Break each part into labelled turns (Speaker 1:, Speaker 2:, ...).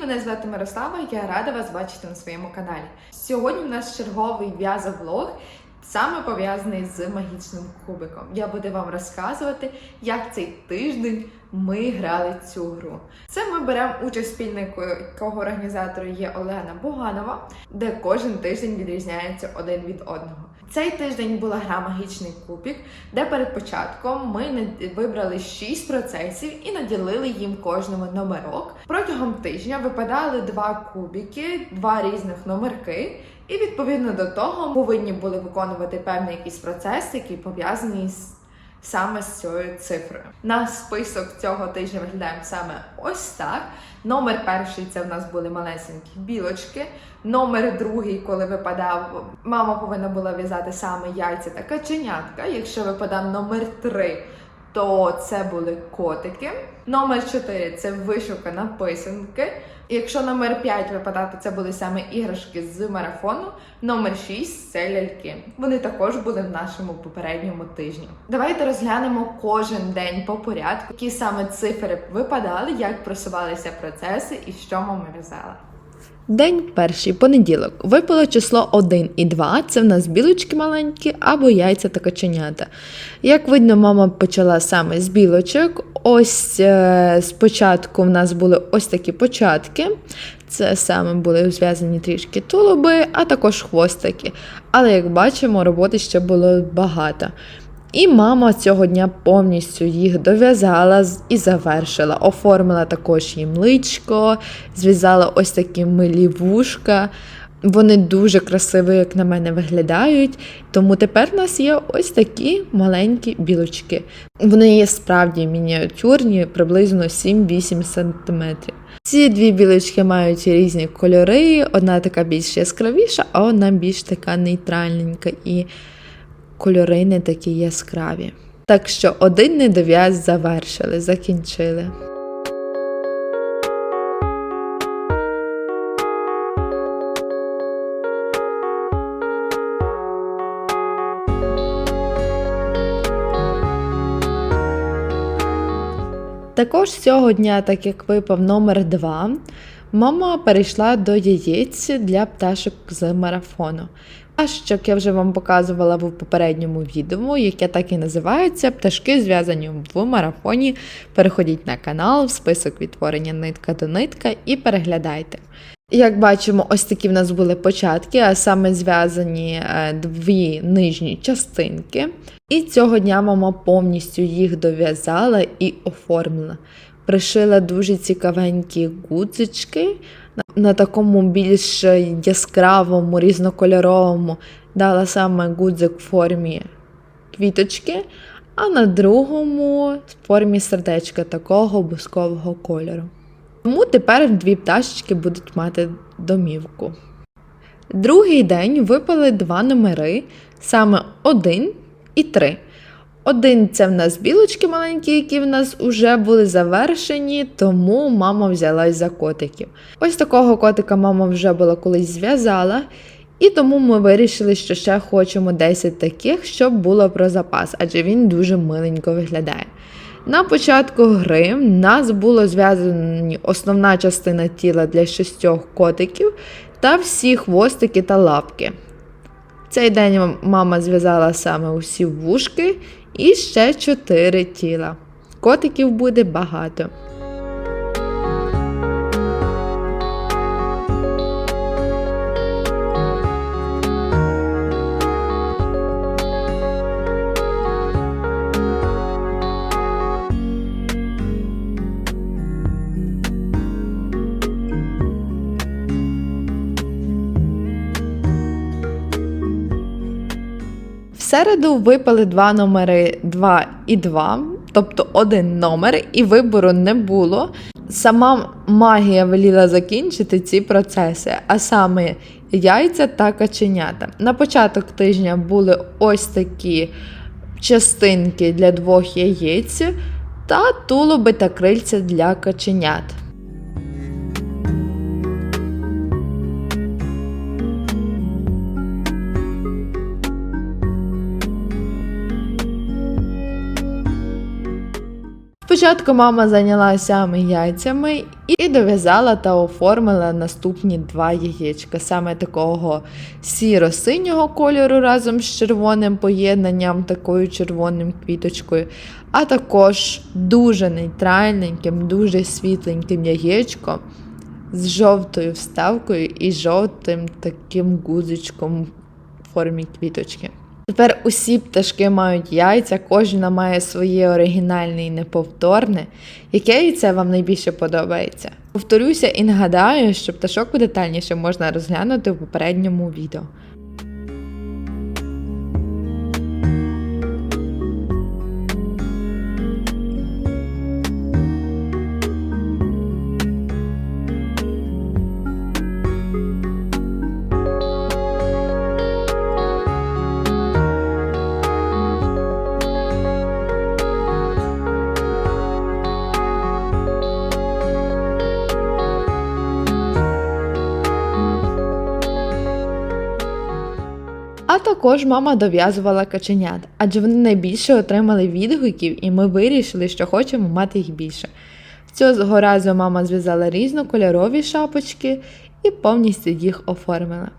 Speaker 1: Мене звати Мирослава, я рада вас бачити на своєму каналі. Сьогодні у нас черговий в'язовлог, саме пов'язаний з магічним кубиком. Я буду вам розказувати, як цей тиждень ми грали цю гру. Це ми беремо участь спільникою, якого організатору є Олена Буганова, де кожен тиждень відрізняється один від одного. Цей тиждень була гра Магічний кубик, де перед початком ми вибрали 6 процесів і наділили їм кожному номерок. Протягом тижня випадали два кубики, два різних номерки, і відповідно до того повинні були виконувати певний якийсь процес, який пов'язаний з саме з цією цифрою. На список цього тижня виглядаємо саме ось так. Номер перший це в нас були малесенькі білочки. Номер другий, коли випадав, мама повинна була в'язати саме яйця та каченятка. Якщо випадав номер три, то це були котики. Номер 4 це вишукана писанки. Якщо номер 5 випадав, то це були саме іграшки з марафону. Номер 6 це ляльки. Вони також були в нашому попередньому тижні. Давайте розглянемо кожен день по порядку, які саме цифри випадали, як просувалися процеси і що мама в'язала.
Speaker 2: День перший, понеділок. Випало число 1 і 2. Це в нас білочки маленькі або яйця та каченята. Як видно, мама почала саме з білочок. Ось е, спочатку в нас були ось такі початки. Це саме були зв'язані трішки тулуби, а також хвостики. Але як бачимо, роботи ще було багато. І мама цього дня повністю їх дов'язала і завершила. Оформила також їм личко, зв'язала ось такі милі вушка. Вони дуже красиво, як на мене, виглядають. Тому тепер у нас є ось такі маленькі білочки. Вони є справді мініатюрні, приблизно 7-8 см. Ці дві білочки мають різні кольори, одна така більш яскравіша, а одна більш така нейтральненька. І кольори не такі яскраві. Так що один недов'яз завершили, закінчили. Також цього дня, так як випав номер 2, мама перейшла до яєць для пташок з марафону. Як я вже вам показувала в попередньому відео, яке так і називається Пташки зв'язані в марафоні. Переходіть на канал, в список відтворення нитка до нитка і переглядайте. Як бачимо, ось такі в нас були початки, а саме зв'язані е, дві нижні частинки. І цього дня мама повністю їх дов'язала і оформила. Пришила дуже цікавенькі гудзички на, такому більш яскравому, різнокольоровому. Дала саме гудзик в формі квіточки, а на другому в формі сердечка такого бускового кольору. Тому тепер дві пташечки будуть мати домівку. Другий день випали два номери, саме один і три. Один це в нас білочки маленькі, які в нас вже були завершені, тому мама взялась за котиків. Ось такого котика мама вже була колись зв'язала, і тому ми вирішили, що ще хочемо 10 таких, щоб було про запас, адже він дуже миленько виглядає. На початку гри в нас було зв'язані основна частина тіла для шістьох котиків та всі хвостики та лапки. Цей день мама зв'язала саме усі вушки і ще 4 тіла. Котиків буде багато. Середу випали два номери 2 і 2, тобто один номер, і вибору не було. Сама магія веліла закінчити ці процеси, а саме яйця та каченята. На початок тижня були ось такі частинки для двох яєць та тулуби та крильця для каченят. Спочатку мама зайнялася яйцями і дов'язала та оформила наступні два яєчка, саме такого сіро-синього кольору разом з червоним поєднанням, такою червоним квіточкою, а також дуже нейтральненьким, дуже світленьким яєчком з жовтою вставкою і жовтим таким гузичком в формі квіточки. Тепер усі пташки мають яйця, кожна має своє оригінальне і неповторне. Яке яйце вам найбільше подобається? Повторюся і нагадаю, що пташок детальніше можна розглянути в попередньому відео. Також мама дов'язувала каченят, адже вони найбільше отримали відгуків, і ми вирішили, що хочемо мати їх більше. Цього разу мама зв'язала різнокольорові шапочки і повністю їх оформила.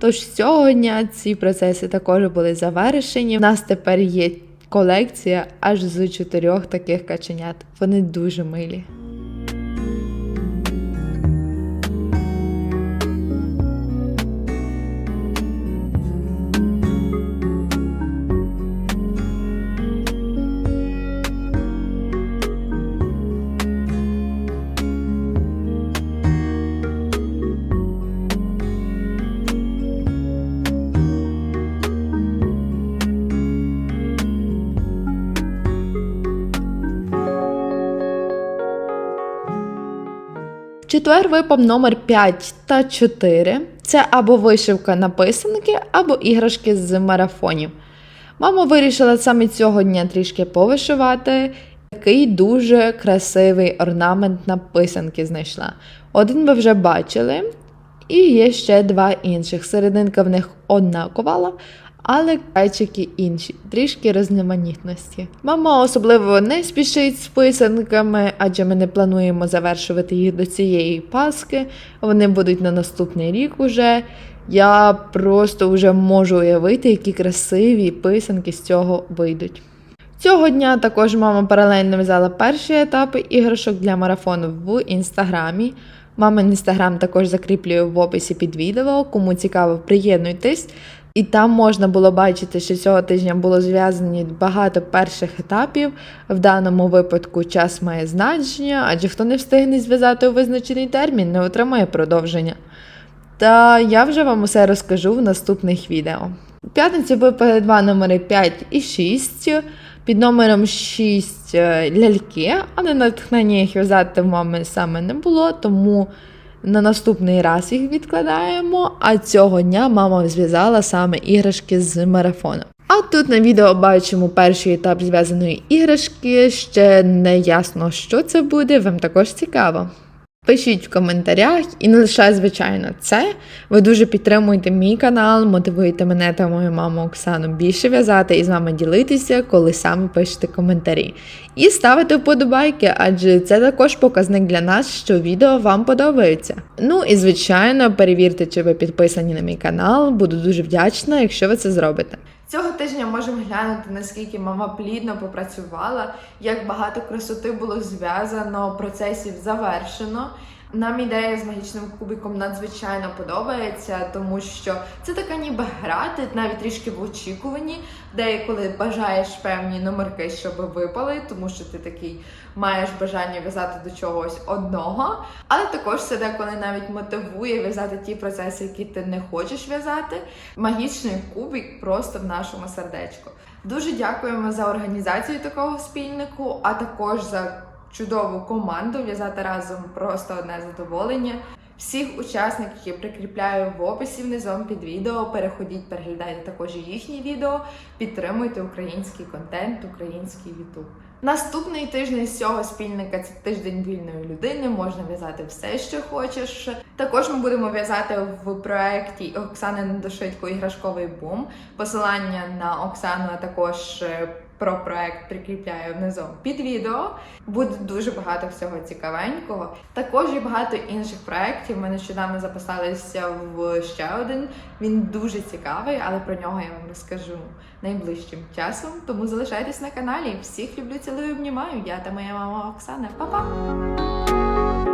Speaker 2: Тож цього дня ці процеси також були завершені. У нас тепер є колекція аж з чотирьох таких каченят. Вони дуже милі. Четвер випав номер 5 та 4. Це або вишивка на писанки, або іграшки з марафонів. Мама вирішила саме цього дня трішки повишивати. Такий дуже красивий орнамент на писанки знайшла. Один ви вже бачили, і є ще два інших. Серединка в них однакова, але крайчики інші, трішки різноманітності. Мама особливо не спішить з писанками, адже ми не плануємо завершувати їх до цієї паски. Вони будуть на наступний рік уже. Я просто вже можу уявити, які красиві писанки з цього вийдуть. Цього дня також мама паралельно в'язала перші етапи іграшок для марафону в інстаграмі. Мамин інстаграм також закріплюю в описі під відео. Кому цікаво, приєднуйтесь. І там можна було бачити, що цього тижня було зв'язані багато перших етапів. В даному випадку час має значення, адже хто не встигне зв'язати у визначений термін, не отримає продовження. Та я вже вам усе розкажу в наступних відео. У п'ятницю випали два номери 5 і 6. Під номером 6 е, ляльки, але натхнення їх в'язати в мами саме не було, тому на наступний раз їх відкладаємо. А цього дня мама зв'язала саме іграшки з марафоном. А тут на відео бачимо перший етап зв'язаної іграшки. Ще не ясно, що це буде, вам також цікаво. Пишіть в коментарях і не лише, звичайно, це. Ви дуже підтримуєте мій канал, мотивуєте мене та мою маму Оксану більше в'язати і з вами ділитися, коли саме пишете коментарі. І ставити вподобайки, адже це також показник для нас, що відео вам подобається. Ну і звичайно, перевірте, чи ви підписані на мій канал. Буду дуже вдячна, якщо ви це зробите.
Speaker 1: Цього тижня можемо глянути, наскільки мама плідно попрацювала, як багато красоти було зв'язано, процесів завершено. Нам ідея з магічним кубиком надзвичайно подобається, тому що це така ніби гра, ти навіть трішки в очікуванні, де бажаєш певні номерки, щоб випали, тому що ти такий маєш бажання в'язати до чогось одного. Але також це деколи навіть мотивує в'язати ті процеси, які ти не хочеш в'язати. Магічний кубик просто в нашому сердечку. Дуже дякуємо за організацію такого спільнику, а також за чудову команду в'язати разом просто одне задоволення. Всіх учасників я прикріпляю в описі внизу під відео. Переходіть, переглядайте також їхні відео, підтримуйте український контент, український YouTube. Наступний тиждень з цього спільника це тиждень вільної людини. Можна в'язати все, що хочеш. Також ми будемо в'язати в проєкті Оксани Недошитко іграшковий бум. Посилання на Оксану, а також е, про проект прикріпляю внизу під відео. Буде дуже багато всього цікавенького. Також є багато інших проєктів. Ми нещодавно записалися в ще один. Він дуже цікавий, але про нього я вам розкажу найближчим часом. Тому залишайтесь на каналі. Всіх люблю, цілую, обнімаю. Я та моя мама Оксана. Па-па!